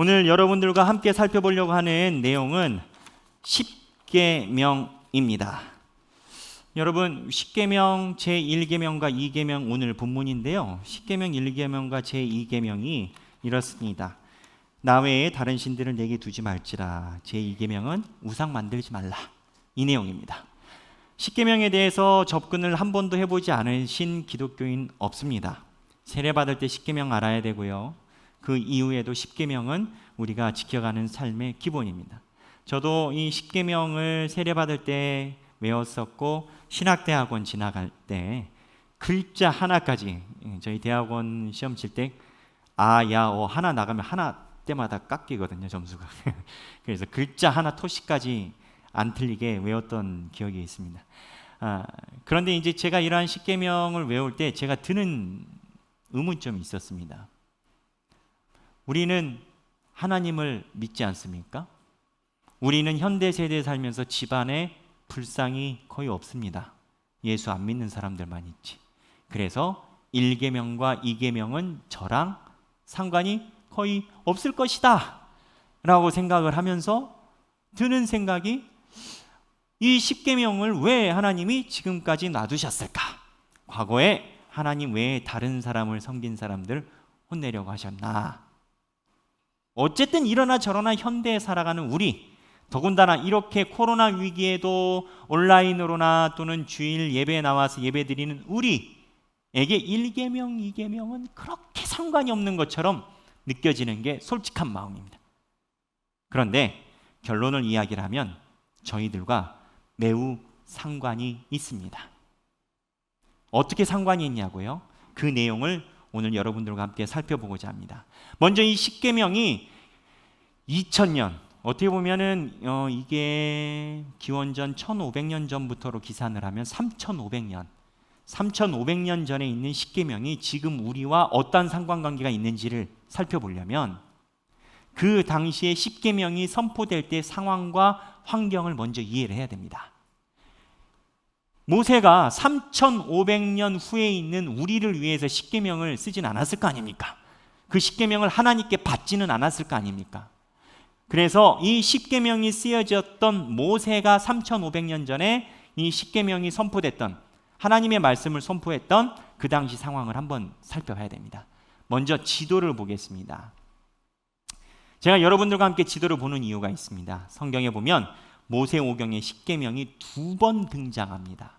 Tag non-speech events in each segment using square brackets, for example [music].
오늘 여러분들과 함께 살펴보려고 하는 내용은 십계명입니다. 여러분 십계명 제1계명과 2계명 오늘 본문인데요. 십계명 1계명과 제2계명이 이렇습니다. 나 외에 다른 신들을 내게 두지 말지라. 제2계명은 우상 만들지 말라. 이 내용입니다. 십계명에 대해서 접근을 한 번도 해보지 않으신 기독교인 없습니다. 세례 받을 때 십계명 알아야 되고요. 그 이후에도 십계명은 우리가 지켜가는 삶의 기본입니다. 저도 이 십계명을 세례 받을 때 외웠었고 신학대 학원 지나갈 때 글자 하나까지 저희 대학원 시험 칠 때 아, 야, 어 하나 나가면 하나 때마다 깎이거든요 점수가. [laughs] 그래서 글자 하나 토시까지 안 틀리게 외웠던 기억이 있습니다. 아, 그런데 이제 제가 이러한 십계명을 외울 때 제가 드는 의문점이 있었습니다. 우리는 하나님을 믿지 않습니까? 우리는 현대 세대에 살면서 집안에 불상이 거의 없습니다. 예수 안 믿는 사람들만 있지. 그래서 1계명과 2계명은 저랑 상관이 거의 없을 것이다. 라고 생각을 하면서 드는 생각이 이 10계명을 왜 하나님이 지금까지 놔두셨을까? 과거에 하나님 외에 다른 사람을 섬긴 사람들 혼내려고 하셨나? 어쨌든 이러나 저러나 현대에 살아가는 우리 더군다나 이렇게 코로나 위기에도 온라인으로나 또는 주일 예배에 나와서 예배 드리는 우리에게 1계명, 2계명은 그렇게 상관이 없는 것처럼 느껴지는 게 솔직한 마음입니다. 그런데 결론을 이야기를 하면 저희들과 매우 상관이 있습니다. 어떻게 상관이 있냐고요? 그 내용을 오늘 여러분들과 함께 살펴보고자 합니다. 먼저 이 십계명이 2000년 어떻게 보면은 어, 이게 기원전 1500년 전부터로 기산을 하면 3500년 3500년 전에 있는 십계명이 지금 우리와 어떤 상관관계가 있는지를 살펴보려면 그 당시에 십계명이 선포될 때 상황과 환경을 먼저 이해를 해야 됩니다. 모세가 3,500년 후에 있는 우리를 위해서 십계명을 쓰진 않았을 거 아닙니까? 그 십계명을 하나님께 받지는 않았을 거 아닙니까? 그래서 이 십계명이 쓰여졌던 모세가 3,500년 전에 이 십계명이 선포됐던 하나님의 말씀을 선포했던 그 당시 상황을 한번 살펴봐야 됩니다. 먼저 지도를 보겠습니다. 제가 여러분들과 함께 지도를 보는 이유가 있습니다. 성경에 보면 모세오경의 십계명이 두 번 등장합니다.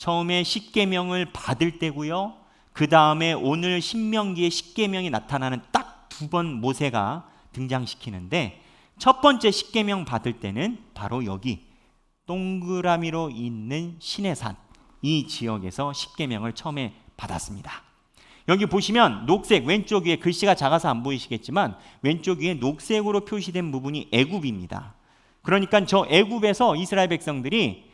처음에 십계명을 받을 때고요. 그 다음에 오늘 신명기의 십계명이 나타나는 딱 두 번 모세가 등장시키는데 첫 번째 십계명 받을 때는 바로 여기 동그라미로 있는 신해산 이 지역에서 십계명을 처음에 받았습니다. 여기 보시면 녹색 왼쪽 위에 글씨가 작아서 안 보이시겠지만 왼쪽 위에 녹색으로 표시된 부분이 애굽입니다. 그러니까 저 애굽에서 이스라엘 백성들이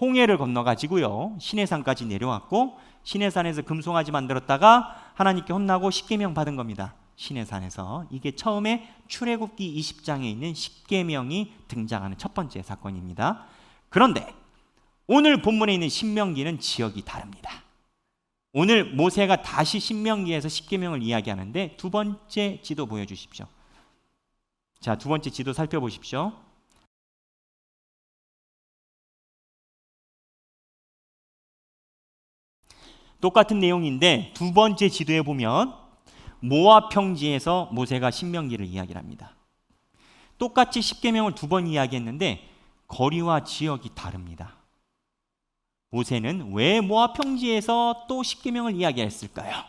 홍해를 건너 가지고요. 시내산까지 내려왔고 시내산에서 금송아지 만들었다가 하나님께 혼나고 십계명 받은 겁니다. 시내산에서 이게 처음에 출애굽기 20장에 있는 십계명이 등장하는 첫 번째 사건입니다. 그런데 오늘 본문에 있는 신명기는 지역이 다릅니다. 오늘 모세가 다시 신명기에서 십계명을 이야기하는데 두 번째 지도 보여 주십시오. 자, 두 번째 지도 살펴보십시오. 똑같은 내용인데 두 번째 지도에 보면 모압 평지에서 모세가 신명기를 이야기를 합니다. 똑같이 십계명을 두 번 이야기했는데 거리와 지역이 다릅니다. 모세는 왜 모압 평지에서 또 십계명을 이야기했을까요?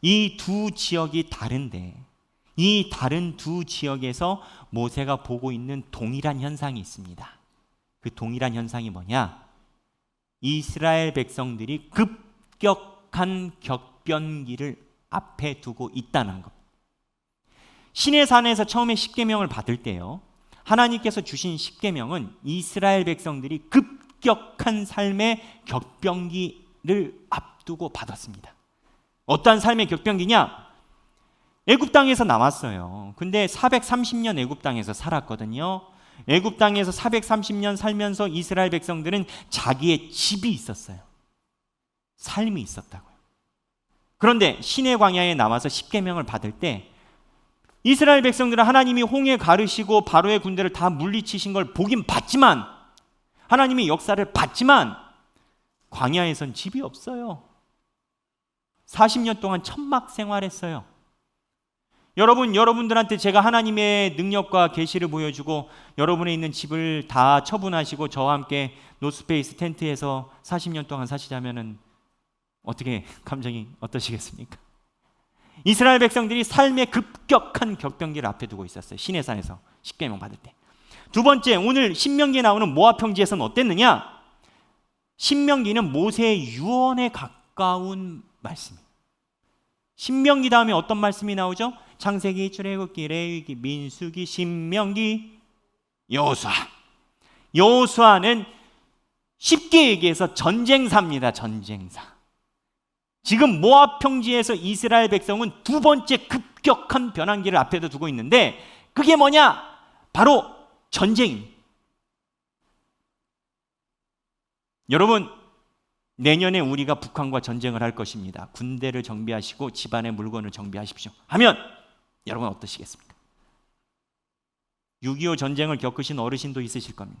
이 두 지역이 다른데 이 다른 두 지역에서 모세가 보고 있는 동일한 현상이 있습니다. 그 동일한 현상이 뭐냐? 이스라엘 백성들이 급격한 격변기를 앞에 두고 있다는 것. 신의 산에서 처음에 십계명을 받을 때요. 하나님께서 주신 십계명은 이스라엘 백성들이 급격한 삶의 격변기를 앞두고 받았습니다. 어떠한 삶의 격변기냐? 애굽 땅에서 나왔어요. 근데 430년 애굽 땅에서 살았거든요. 애굽 땅에서 430년 살면서 이스라엘 백성들은 자기의 집이 있었어요. 삶이 있었다고요. 그런데 신의 광야에 나와서 십계명을 받을 때 이스라엘 백성들은 하나님이 홍해 가르시고 바로의 군대를 다 물리치신 걸 보긴 봤지만 하나님의 역사를 봤지만 광야에선 집이 없어요. 40년 동안 천막 생활했어요. 여러분, 여러분들한테 제가 하나님의 능력과 계시를 보여주고 여러분의 있는 집을 다 처분하시고 저와 함께 노스페이스 텐트에서 40년 동안 사시자면은 어떻게 [laughs] 감정이 어떠시겠습니까? 이스라엘 백성들이 삶의 급격한 격변기를 앞에 두고 있었어요. 시내산에서 십계명 받을 때. 두 번째, 오늘 신명기에 나오는 모압 평지에서는 어땠느냐? 신명기는 모세의 유언에 가까운 말씀입니다. 신명기 다음에 어떤 말씀이 나오죠? 창세기, 출애굽기, 레위기, 민수기, 신명기, 여호수아. 여호수아는 쉽게 얘기해서 전쟁사입니다. 전쟁사. 지금 모압 평지에서 이스라엘 백성은 두 번째 급격한 변환기를 앞에도 두고 있는데 그게 뭐냐? 바로 전쟁입니다. 여러분 내년에 우리가 북한과 전쟁을 할 것입니다. 군대를 정비하시고 집안의 물건을 정비하십시오. 하면 여러분 어떠시겠습니까? 6.25 전쟁을 겪으신 어르신도 있으실 겁니다.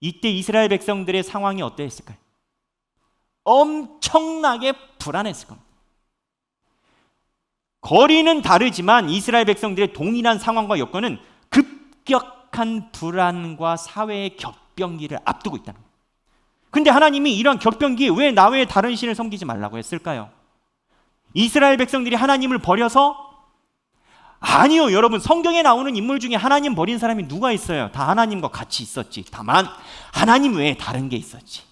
이때 이스라엘 백성들의 상황이 어땠을까요? 엄청나게 불안했을 겁니다. 거리는 다르지만 이스라엘 백성들의 동일한 상황과 여건은 급격한 불안과 사회의 격변기를 앞두고 있다는 거예요. 근데 하나님이 이런 격변기에 왜 나 외에 다른 신을 섬기지 말라고 했을까요? 이스라엘 백성들이 하나님을 버려서 아니요, 여러분. 성경에 나오는 인물 중에 하나님 버린 사람이 누가 있어요? 다 하나님과 같이 있었지. 다만 하나님 외에 다른 게 있었지.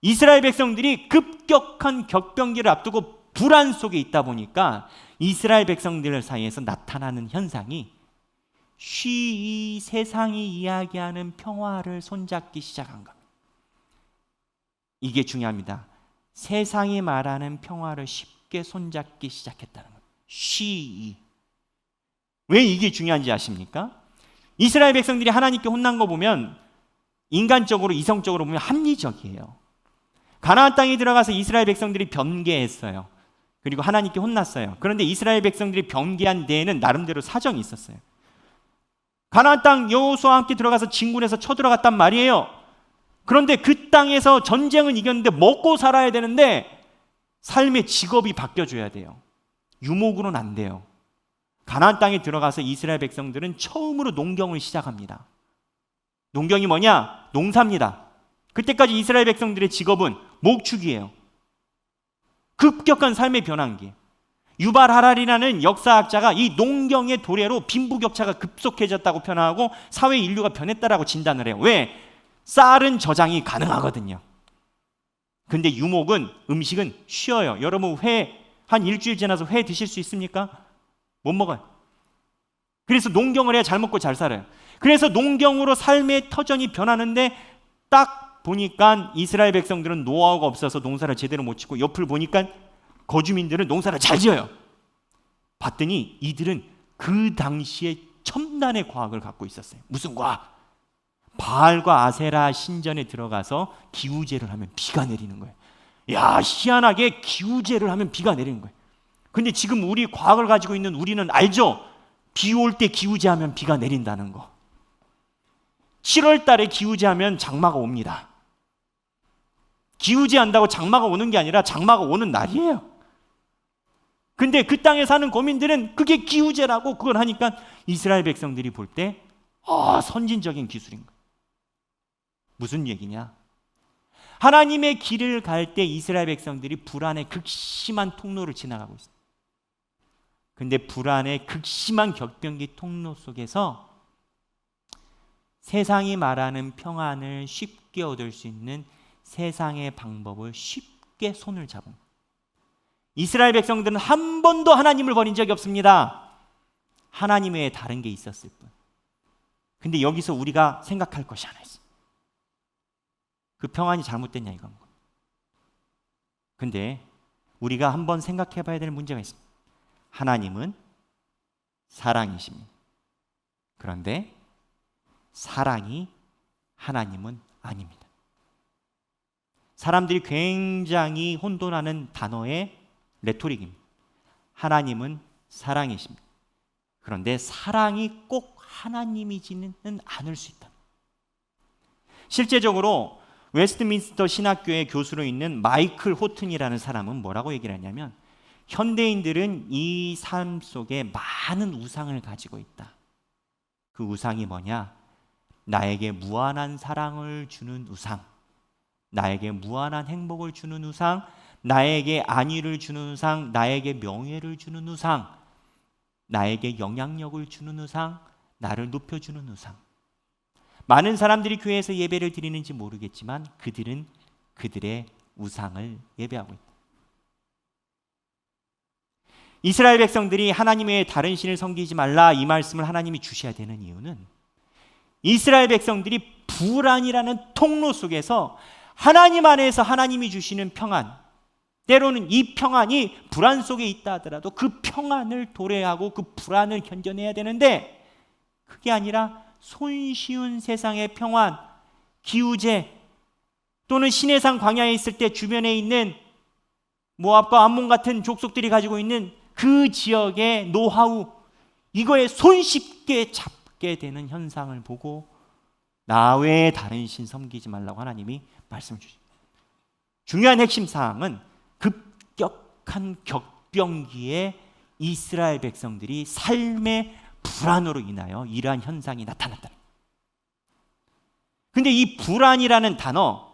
이스라엘 백성들이 급격한 격변기를 앞두고 불안 속에 있다 보니까 이스라엘 백성들 사이에서 나타나는 현상이 쉬이 세상이 이야기하는 평화를 손잡기 시작한 겁니다. 이게 중요합니다. 세상이 말하는 평화를 쉽 게 손잡기 시작했다는 겁니다. 쉬이. 왜 이게 중요한지 아십니까? 이스라엘 백성들이 하나님께 혼난 거 보면 인간적으로 이성적으로 보면 합리적이에요. 가나안 땅에 들어가서 이스라엘 백성들이 변개했어요. 그리고 하나님께 혼났어요. 그런데 이스라엘 백성들이 변개한 데에는 나름대로 사정이 있었어요. 가나안 땅 여호수아와 함께 들어가서 진군에서 쳐들어갔단 말이에요. 그런데 그 땅에서 전쟁은 이겼는데 먹고 살아야 되는데 삶의 직업이 바뀌어줘야 돼요. 유목으로는 안 돼요. 가나안 땅에 들어가서 이스라엘 백성들은 처음으로 농경을 시작합니다. 농경이 뭐냐? 농사입니다. 그때까지 이스라엘 백성들의 직업은 목축이에요. 급격한 삶의 변환기. 유발 하랄이라는 역사학자가 이 농경의 도래로 빈부격차가 급속해졌다고 표현하고 사회 인류가 변했다라고 진단을 해요. 왜? 쌀은 저장이 가능하거든요. 근데 유목은 음식은 쉬어요. 여러분 회 한 일주일 지나서 회 드실 수 있습니까? 못 먹어요. 그래서 농경을 해야 잘 먹고 잘 살아요. 그래서 농경으로 삶의 터전이 변하는데 딱 보니까 이스라엘 백성들은 노하우가 없어서 농사를 제대로 못 짓고 옆을 보니까 거주민들은 농사를 잘 지어요. 봤더니 이들은 그 당시에 첨단의 과학을 갖고 있었어요. 무슨 과학? 바알과 아세라 신전에 들어가서 기우제를 하면 비가 내리는 거예요. 야, 희한하게 기우제를 하면 비가 내리는 거예요. 근데 지금 우리 과학을 가지고 있는 우리는 알죠? 비 올 때 기우제 하면 비가 내린다는 거. 7월 달에 기우제 하면 장마가 옵니다. 기우제 한다고 장마가 오는 게 아니라 장마가 오는 날이에요. 근데 그 땅에 사는 고민들은 그게 기우제라고 그걸 하니까 이스라엘 백성들이 볼 때 아, 선진적인 기술인 거예요. 무슨 얘기냐? 하나님의 길을 갈 때 이스라엘 백성들이 불안의 극심한 통로를 지나가고 있어요. 근데 불안의 극심한 격변기 통로 속에서 세상이 말하는 평안을 쉽게 얻을 수 있는 세상의 방법을 쉽게 손을 잡은. 이스라엘 백성들은 한 번도 하나님을 버린 적이 없습니다. 하나님 외에 다른 게 있었을 뿐. 근데 여기서 우리가 생각할 것이 하나 있어. 그 평안이 잘못됐냐 이건. 근데 우리가 한번 생각해 봐야 될 문제가 있습니다. 하나님은 사랑이십니다. 그런데 사랑이 하나님은 아닙니다. 사람들이 굉장히 혼돈하는 단어의 레토릭입니다. 하나님은 사랑이십니다. 그런데 사랑이 꼭 하나님이지는 않을 수 있다. 실제적으로 웨스트민스터 신학교의 교수로 있는 마이클 호튼이라는 사람은 뭐라고 얘기를 하냐면 현대인들은 이 삶 속에 많은 우상을 가지고 있다. 그 우상이 뭐냐? 나에게 무한한 사랑을 주는 우상, 나에게 무한한 행복을 주는 우상, 나에게 안위를 주는 우상, 나에게 명예를 주는 우상, 나에게 영향력을 주는 우상, 나를 높여주는 우상. 많은 사람들이 교회에서 예배를 드리는지 모르겠지만 그들은 그들의 우상을 예배하고 있다. 이스라엘 백성들이 하나님의 다른 신을 섬기지 말라 이 말씀을 하나님이 주셔야 되는 이유는 이스라엘 백성들이 불안이라는 통로 속에서 하나님 안에서 하나님이 주시는 평안, 때로는 이 평안이 불안 속에 있다 하더라도 그 평안을 도래하고 그 불안을 견뎌내야 되는데 그게 아니라 손쉬운 세상의 평안, 기우제 또는 신해상 광야에 있을 때 주변에 있는 모압과 암몬 같은 족속들이 가지고 있는 그 지역의 노하우 이거에 손쉽게 잡게 되는 현상을 보고 나 외에 다른 신 섬기지 말라고 하나님이 말씀 주십니다. 중요한 핵심 사항은 급격한 격병기에 이스라엘 백성들이 삶의 불안으로 인하여 이러한 현상이 나타났다. 근데 이 불안이라는 단어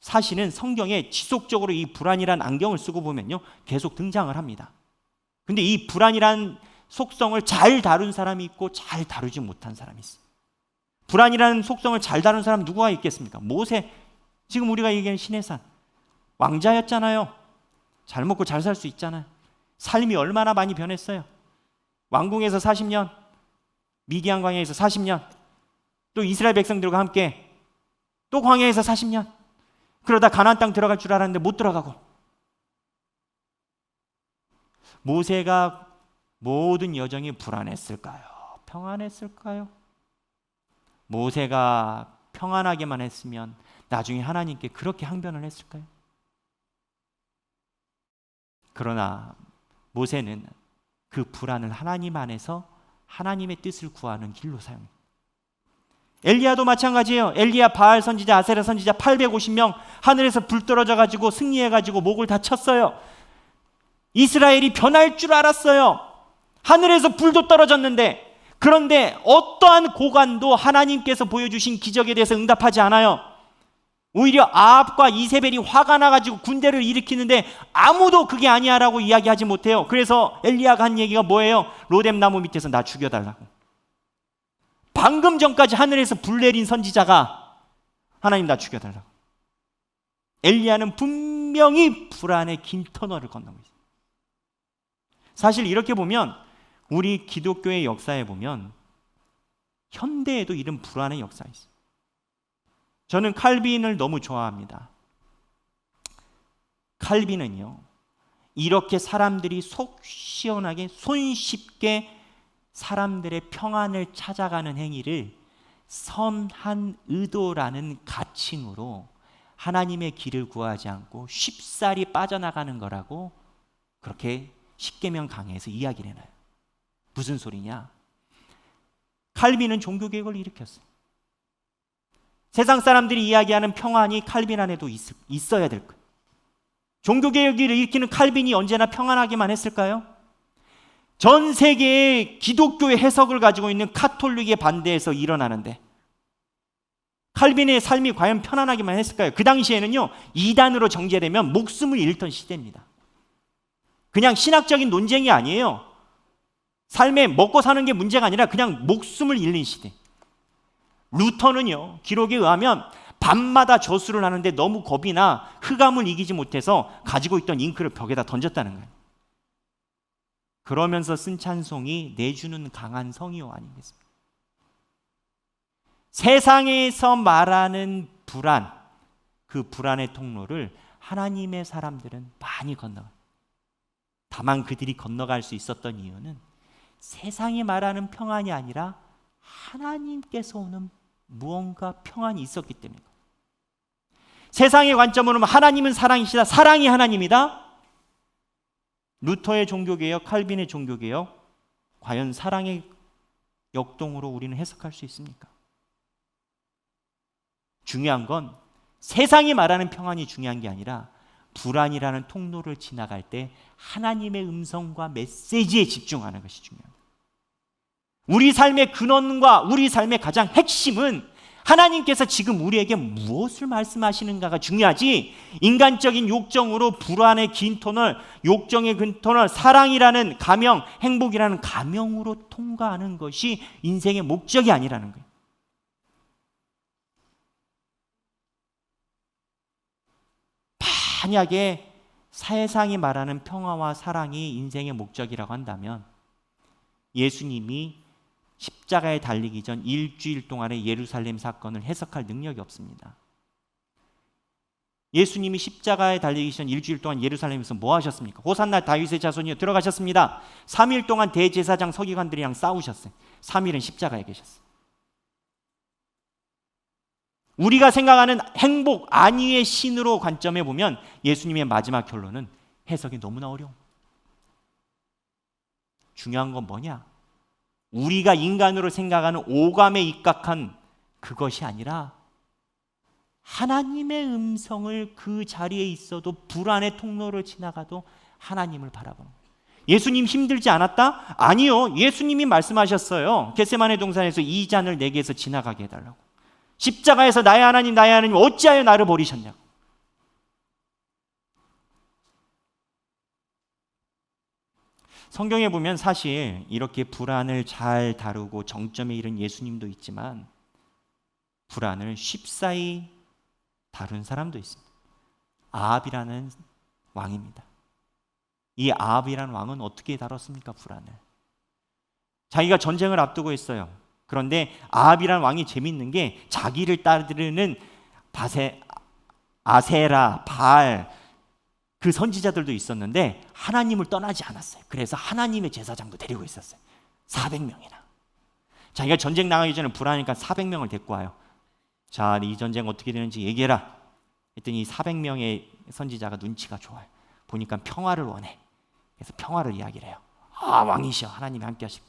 사실은 성경에 지속적으로 이 불안이라는 안경을 쓰고 보면요 계속 등장을 합니다. 근데 이 불안이라는 속성을 잘 다룬 사람이 있고 잘 다루지 못한 사람이 있어요. 불안이라는 속성을 잘 다룬 사람 누구가 있겠습니까? 모세 지금 우리가 얘기하는 신의 산 왕자였잖아요. 잘 먹고 잘 살 수 있잖아요. 삶이 얼마나 많이 변했어요. 왕궁에서 40년, 미디안 광야에서 40년, 또 이스라엘 백성들과 함께 또 광야에서 40년. 그러다 가나안 땅 들어갈 줄 알았는데 못 들어가고. 모세가 모든 여정이 불안했을까요? 평안했을까요? 모세가 평안하게만 했으면 나중에 하나님께 그렇게 항변을 했을까요? 그러나 모세는 그 불안을 하나님 안에서 하나님의 뜻을 구하는 길로 사용합니다. 엘리야도 마찬가지예요. 엘리야 바알 선지자 아세라 선지자 850명 하늘에서 불 떨어져 가지고 승리해 가지고 목을 다쳤어요. 이스라엘이 변할 줄 알았어요. 하늘에서 불도 떨어졌는데 그런데 어떠한 고관도 하나님께서 보여주신 기적에 대해서 응답하지 않아요. 오히려 아합과 이세벨이 화가 나가지고 군대를 일으키는데 아무도 그게 아니야라고 이야기하지 못해요. 그래서 엘리야가 한 얘기가 뭐예요? 로뎀 나무 밑에서 나 죽여달라고. 방금 전까지 하늘에서 불 내린 선지자가 하나님 나 죽여달라고. 엘리야는 분명히 불안의 긴 터널을 건너고 있어요. 사실 이렇게 보면 우리 기독교의 역사에 보면 현대에도 이런 불안의 역사가 있어요. 저는 칼빈을 너무 좋아합니다. 칼빈은요, 이렇게 사람들이 속 시원하게, 손쉽게 사람들의 평안을 찾아가는 행위를 선한 의도라는 가칭으로 하나님의 길을 구하지 않고 쉽사리 빠져나가는 거라고 그렇게 십계명 강해에서 이야기를 해놔요. 무슨 소리냐? 칼빈은 종교개혁을 일으켰어요. 세상 사람들이 이야기하는 평안이 칼빈 안에도 있, 어야 될 거예요. 종교개혁을 일으키는 칼빈이 언제나 평안하기만 했을까요? 전 세계의 기독교의 해석을 가지고 있는 카톨릭의 반대에서 일어나는데 칼빈의 삶이 과연 편안하기만 했을까요? 그 당시에는요, 이단으로 정제되면 목숨을 잃던 시대입니다. 그냥 신학적인 논쟁이 아니에요. 삶에 먹고 사는 게 문제가 아니라 그냥 목숨을 잃는 시대. 루터는요, 기록에 의하면 밤마다 저수를 하는데 너무 겁이 나 흑암을 이기지 못해서 가지고 있던 잉크를 벽에다 던졌다는 거예요. 그러면서 쓴 찬송이 내주는 강한 성이요 아니겠습니까? 세상에서 말하는 불안, 그 불안의 통로를 하나님의 사람들은 많이 건너가. 다만 그들이 건너갈 수 있었던 이유는 세상이 말하는 평안이 아니라 하나님께서 오는 무언가 평안이 있었기 때문에 세상의 관점으로 하나님은 사랑이시다. 사랑이 하나님이다. 루터의 종교개혁, 칼빈의 종교개혁, 과연 사랑의 역동으로 우리는 해석할 수 있습니까? 중요한 건 세상이 말하는 평안이 중요한 게 아니라 불안이라는 통로를 지나갈 때 하나님의 음성과 메시지에 집중하는 것이 중요합니다. 우리 삶의 근원과 우리 삶의 가장 핵심은 하나님께서 지금 우리에게 무엇을 말씀하시는가가 중요하지 인간적인 욕정으로 불안의 긴 터널, 욕정의 긴 터널, 사랑이라는 가명, 행복이라는 가명으로 통과하는 것이 인생의 목적이 아니라는 거예요. 만약에 세상이 말하는 평화와 사랑이 인생의 목적이라고 한다면 예수님이 십자가에 달리기 전 일주일 동안의 예루살렘 사건을 해석할 능력이 없습니다. 예수님이 십자가에 달리기 전 일주일 동안 예루살렘에서 뭐 하셨습니까? 호산나 다윗의 자손이여 들어가셨습니다. 3일 동안 대제사장 서기관들이랑 싸우셨어요. 3일은 십자가에 계셨어요. 우리가 생각하는 행복 안위의 신으로 관점에 보면 예수님의 마지막 결론은 해석이 너무나 어려워. 중요한 건 뭐냐? 우리가 인간으로 생각하는 오감에 입각한 그것이 아니라 하나님의 음성을 그 자리에 있어도 불안의 통로를 지나가도 하나님을 바라보는 예수님 힘들지 않았다? 아니요. 예수님이 말씀하셨어요. 겟세마네 동산에서 이 잔을 내게서 지나가게 해달라고. 십자가에서 나의 하나님, 나의 하나님, 어찌하여 나를 버리셨냐고. 성경에 보면 사실 이렇게 불안을 잘 다루고 정점에 이른 예수님도 있지만 불안을 쉽사이 다룬 사람도 있습니다. 아합이라는 왕입니다. 이 아합이라는 왕은 어떻게 다뤘습니까? 불안을. 자기가 전쟁을 앞두고 있어요. 그런데 아합이라는 왕이 재밌는 게 자기를 따르는 바세 아세라, 바알, 그 선지자들도 있었는데 하나님을 떠나지 않았어요. 그래서 하나님의 제사장도 데리고 있었어요. 400명이나. 자기가 전쟁 나가기 전에 불안하니까 400명을 데리고 와요. 자, 이 전쟁 어떻게 되는지 얘기해라. 했더니 400명의 선지자가 눈치가 좋아요. 보니까 평화를 원해. 그래서 평화를 이야기를 해요. 아, 왕이시여. 하나님이 함께 하시고.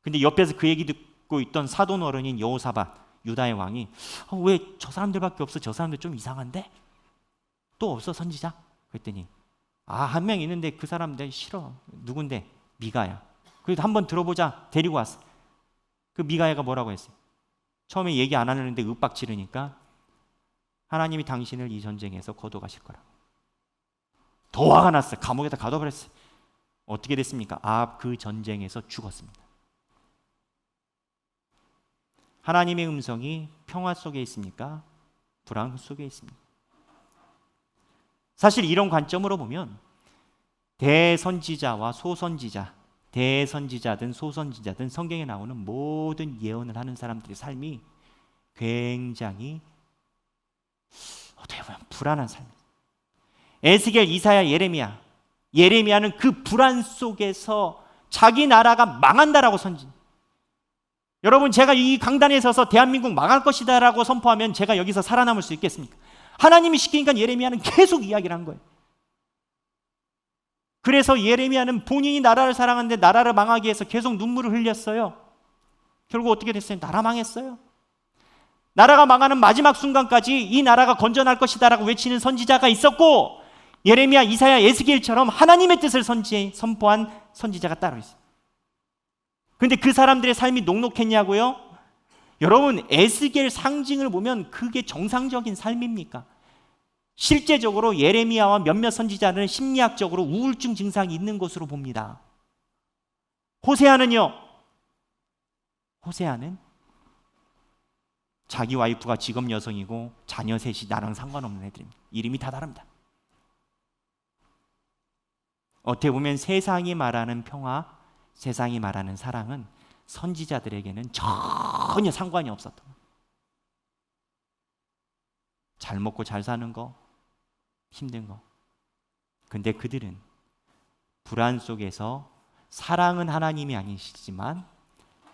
근데 옆에서 그 얘기 듣고 있던 사돈 어른인 여호사밧, 유다의 왕이 어, 왜저 사람들밖에 없어? 저 사람들 좀 이상한데? 또 없어 선지자? 그랬더니 아 한 명 있는데 그 사람 내 싫어. 누군데? 미가야. 그래도 한번 들어보자. 데리고 왔어. 그 미가야가 뭐라고 했어요? 처음에 얘기 안 하는데 윽박 지르니까 하나님이 당신을 이 전쟁에서 거둬가실 거라고. 더 화가 났어요. 감옥에다 가둬버렸어요. 어떻게 됐습니까? 아 그 전쟁에서 죽었습니다. 하나님의 음성이 평화 속에 있습니까? 불안 속에 있습니다 사실 이런 관점으로 보면 대선지자와 소선지자, 대선지자든 소선지자든 성경에 나오는 모든 예언을 하는 사람들의 삶이 굉장히 어떻게 보면 불안한 삶입니다. 에스겔, 이사야, 예레미야. 예레미야는 그 불안 속에서 자기 나라가 망한다라고 선진. 여러분 제가 이 강단에 서서 대한민국 망할 것이다라고 선포하면 제가 여기서 살아남을 수 있겠습니까? 하나님이 시키니까 예레미야는 계속 이야기를 한 거예요. 그래서 예레미야는 본인이 나라를 사랑하는데 나라를 망하기 위해서 계속 눈물을 흘렸어요. 결국 어떻게 됐어요? 나라 망했어요. 나라가 망하는 마지막 순간까지 이 나라가 건전할 것이다라고 외치는 선지자가 있었고 예레미야, 이사야, 에스겔처럼 하나님의 뜻을 선지 선포한 선지자가 따로 있어요. 근데 그 사람들의 삶이 녹록했냐고요? 여러분 에스겔 상징을 보면 그게 정상적인 삶입니까? 실제적으로 예레미야와 몇몇 선지자는 심리학적으로 우울증 증상이 있는 것으로 봅니다. 호세아는요. 호세아는 자기 와이프가 직업 여성이고 자녀 셋이 나랑 상관없는 애들입니다. 이름이 다 다릅니다. 어떻게 보면 세상이 말하는 평화, 세상이 말하는 사랑은 선지자들에게는 전혀 상관이 없었던 잘 먹고 잘 사는 거, 힘든 거. 근데 그들은 불안 속에서 사랑은 하나님이 아니시지만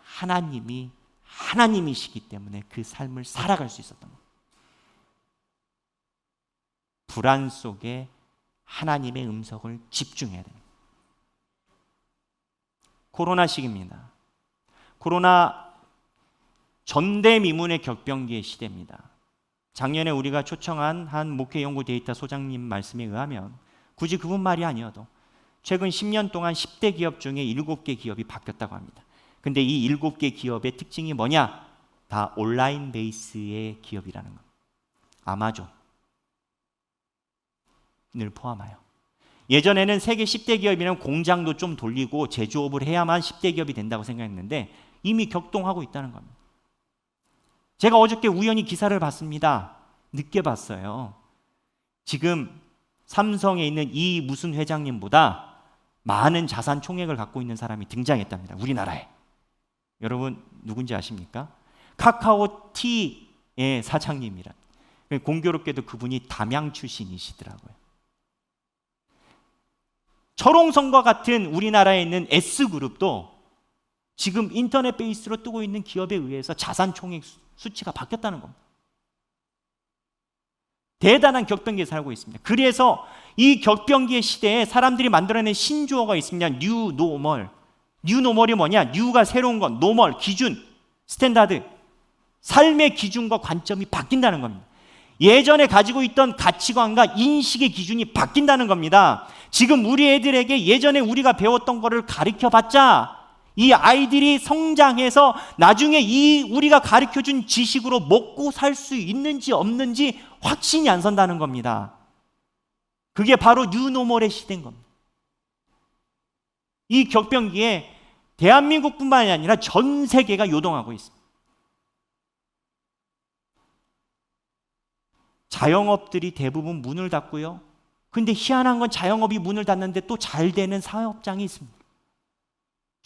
하나님이 하나님이시기 때문에 그 삶을 살아갈 수 있었던 거. 불안 속에 하나님의 음성을 집중해야 됩니다. 코로나 시기입니다. 코로나 전대미문의 격변기의 시대입니다. 작년에 우리가 초청한 한 목회 연구 데이터 소장님 말씀에 의하면 굳이 그분 말이 아니어도 최근 10년 동안 10대 기업 중에 7개 기업이 바뀌었다고 합니다. 근데 이 7개 기업의 특징이 뭐냐? 다 온라인 베이스의 기업이라는 것. 아마존. 을 포함하여. 예전에는 세계 10대 기업이면 공장도 좀 돌리고 제조업을 해야만 10대 기업이 된다고 생각했는데 이미 격동하고 있다는 겁니다. 제가 어저께 우연히 기사를 봤습니다. 늦게 봤어요. 지금 삼성에 있는 이 무슨 회장님보다 많은 자산 총액을 갖고 있는 사람이 등장했답니다. 우리나라에. 여러분 누군지 아십니까? 카카오티의 사장님이라. 공교롭게도 그분이 담양 출신이시더라고요. 철옹성과 같은 우리나라에 있는 S그룹도 지금 인터넷 베이스로 뜨고 있는 기업에 의해서 자산 총액 수치가 바뀌었다는 겁니다. 대단한 격변기에 살고 있습니다. 그래서 이 격변기의 시대에 사람들이 만들어낸 신조어가 있습니다. 뉴 노멀. 뉴 노멀이 뭐냐? 뉴가 새로운 것, 노멀 기준, 스탠다드. 삶의 기준과 관점이 바뀐다는 겁니다. 예전에 가지고 있던 가치관과 인식의 기준이 바뀐다는 겁니다. 지금 우리 애들에게 예전에 우리가 배웠던 거를 가르쳐 봤자 이 아이들이 성장해서 나중에 이 우리가 가르쳐 준 지식으로 먹고 살 수 있는지 없는지 확신이 안 선다는 겁니다. 그게 바로 뉴노멀의 시대인 겁니다. 이 격변기에 대한민국뿐만이 아니라 전 세계가 요동하고 있습니다. 자영업들이 대부분 문을 닫고요. 근데 희한한 건 자영업이 문을 닫는데 또 잘 되는 사업장이 있습니다.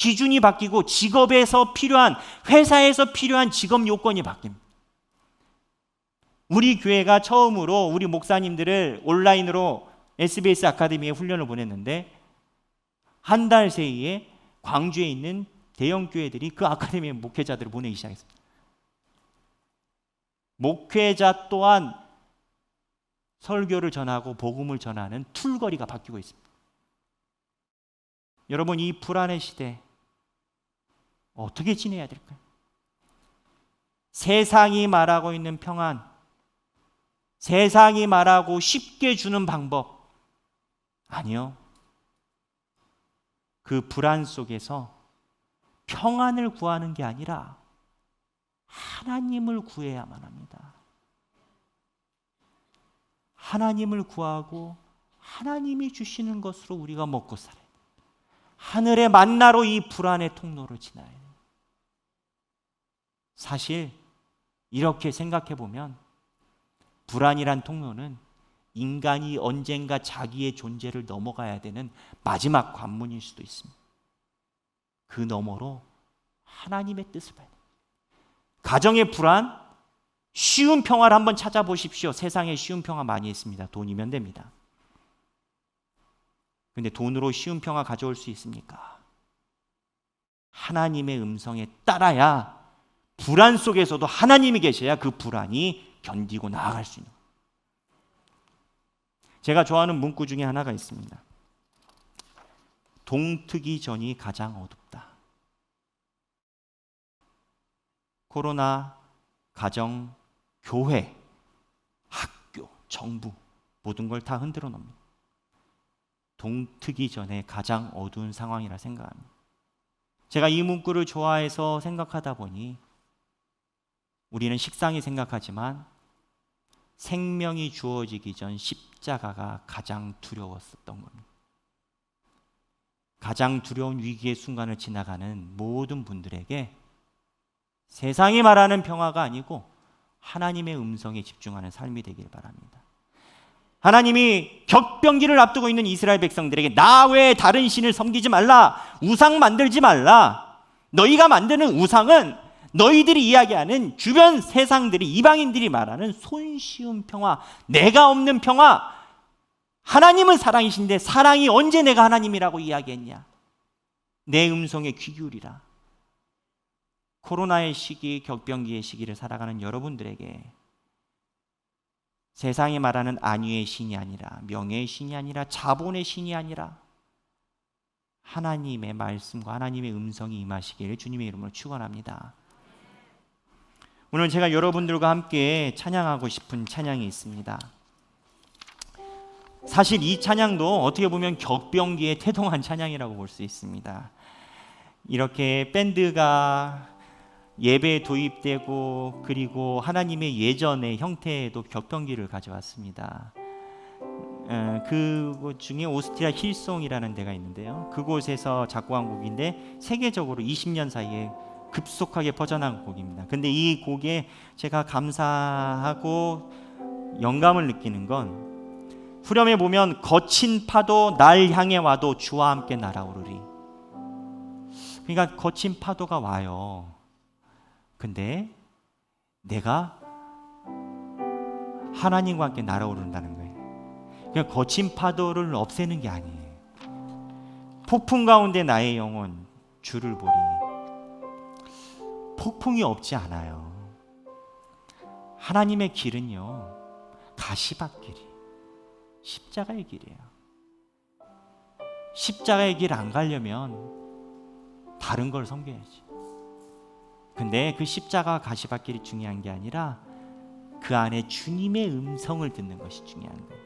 기준이 바뀌고 직업에서 필요한 회사에서 필요한 직업 요건이 바뀝니다. 우리 교회가 처음으로 우리 목사님들을 온라인으로 SBS 아카데미에 훈련을 보냈는데 한달 사이에 광주에 있는 대형 교회들이 그 아카데미에 목회자들을 보내기 시작했습니다. 목회자 또한 설교를 전하고 복음을 전하는 툴거리가 바뀌고 있습니다. 여러분 이 불안의 시대 어떻게 지내야 될까요? 세상이 말하고 있는 평안, 세상이 말하고 쉽게 주는 방법 아니요. 그 불안 속에서 평안을 구하는 게 아니라 하나님을 구해야만 합니다. 하나님을 구하고 하나님이 주시는 것으로 우리가 먹고 살아야 돼. 하늘의 만나로 이 불안의 통로를 지나야 돼. 사실 이렇게 생각해 보면 불안이란 통로는 인간이 언젠가 자기의 존재를 넘어가야 되는 마지막 관문일 수도 있습니다. 그 너머로 하나님의 뜻을 봐야 돼. 가정의 불안, 쉬운 평화를 한번 찾아보십시오. 세상에 쉬운 평화 많이 있습니다. 돈이면 됩니다. 근데 돈으로 쉬운 평화 가져올 수 있습니까? 하나님의 음성에 따라야 불안 속에서도 하나님이 계셔야 그 불안이 견디고 나아갈 수 있는. 제가 좋아하는 문구 중에 하나가 있습니다. 동트기 전이 가장 어둡다. 코로나, 가정, 교회, 학교, 정부 모든 걸 다 흔들어 놓습니다. 동트기 전에 가장 어두운 상황이라 생각합니다. 제가 이 문구를 좋아해서 생각하다 보니 우리는 식상히 생각하지만 생명이 주어지기 전 십자가가 가장 두려웠었던 겁니다. 가장 두려운 위기의 순간을 지나가는 모든 분들에게 세상이 말하는 평화가 아니고 하나님의 음성에 집중하는 삶이 되길 바랍니다. 하나님이 격병기를 앞두고 있는 이스라엘 백성들에게 나 외에 다른 신을 섬기지 말라. 우상 만들지 말라. 너희가 만드는 우상은 너희들이 이야기하는 주변 세상들이 이방인들이 말하는 손쉬운 평화, 내가 없는 평화. 하나님은 사랑이신데 사랑이 언제 내가 하나님이라고 이야기했냐? 내 음성에 귀 기울이라. 코로나의 시기, 격변기의 시기를 살아가는 여러분들에게 세상이 말하는 안위의 신이 아니라 명예의 신이 아니라 자본의 신이 아니라 하나님의 말씀과 하나님의 음성이 임하시기를 주님의 이름으로 축원합니다. 오늘 제가 여러분들과 함께 찬양하고 싶은 찬양이 있습니다. 사실 이 찬양도 어떻게 보면 격병기에 태동한 찬양이라고 볼 수 있습니다. 이렇게 밴드가 예배에 도입되고 그리고 하나님의 예전의 형태에도 격병기를 가져왔습니다. 어, 그곳 중에 오스트리아 힐송이라는 데가 있는데요. 그곳에서 작곡한 곡인데 세계적으로 20년 사이에 급속하게 퍼져나간 곡입니다. 근데 이 곡에 제가 감사하고 영감을 느끼는 건 후렴에 보면 거친 파도 날 향해 와도 주와 함께 날아오르리. 그러니까 거친 파도가 와요. 근데 내가 하나님과 함께 날아오른다는 거예요. 그냥 거친 파도를 없애는 게 아니에요. 폭풍 가운데 나의 영혼 주를 보리. 폭풍이 없지 않아요. 하나님의 길은요 가시밭길이 십자가의 길이에요. 십자가의 길 안 가려면 다른 걸 섬겨야지. 근데 그 십자가 가시밭길이 중요한 게 아니라 그 안에 주님의 음성을 듣는 것이 중요한 거예요.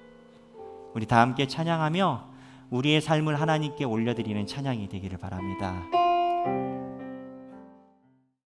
우리 다 함께 찬양하며 우리의 삶을 하나님께 올려드리는 찬양이 되기를 바랍니다.